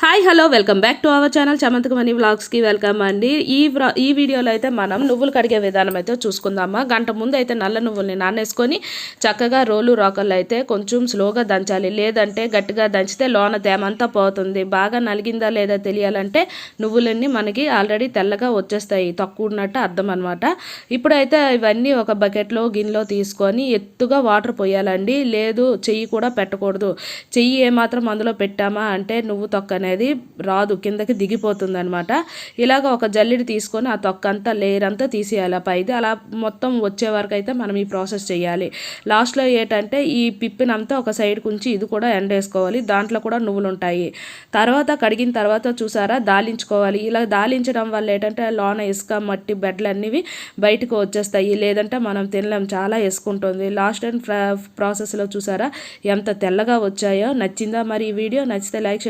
Hi hello welcome back to our channel Chamanthakamani వ్లాగ్స్కి welcome అండి. ఈ ఈ వీడియోలో అయితే మనం నువ్వులు కడిగే విధానం అయితే చూసుకుందామా? గంట ముందు అయితే నల్ల నువ్వుల్ని నానేసుకొని చక్కగా రోలు రాకర్లు అయితే కొంచెం స్లోగా దంచాలి. లేదంటే గట్టిగా దంచితే లోన తేమంతా పోతుంది. బాగా నలిగిందా లేదా తెలియాలంటే నువ్వులన్నీ మనకి ఆల్రెడీ తెల్లగా వచ్చేస్తాయి. తక్కువ ఉన్నట్టు అర్థం అనమాట ఇప్పుడైతే ఇవన్నీ ఒక బకెట్లో గిన్నెలో తీసుకొని ఎత్తుగా వాటర్ పోయాలండి. లేదు చెయ్యి కూడా పెట్టకూడదు. చెయ్యి ఏమాత్రం అందులో పెట్టామా అంటే నువ్వు తొక్కనే. అనేది రాదు కిందకి దిగిపోతుంది అనమాట ఇలాగ ఒక జల్లిడి తీసుకొని ఆ తొక్క అంతా లేయర్ అంతా తీసేయాలి పైది. అలా మొత్తం వచ్చే వరకు అయితే మనం ఈ ప్రాసెస్ చేయాలి. లాస్ట్లో ఏంటంటే ఈ పిప్పినంతా ఒక సైడ్ ఉంచి ఇది కూడా ఎండేసుకోవాలి దాంట్లో కూడా నువ్వులు ఉంటాయి తర్వాత కడిగిన తర్వాత చూసారా దాలించుకోవాలి. ఇలా దాలించడం వల్ల ఏంటంటే లోన ఇసుక మట్టి బెడ్లు అన్నివి బయటకు వచ్చేస్తాయి. లేదంటే మనం తినలేం. చాలా వేసుకుంటుంది లాస్ట్ అండ్ ప్రాసెస్లో చూసారా ఎంత తెల్లగా వచ్చాయో. నచ్చిందా మరి ఈ వీడియో? నచ్చితే లైక్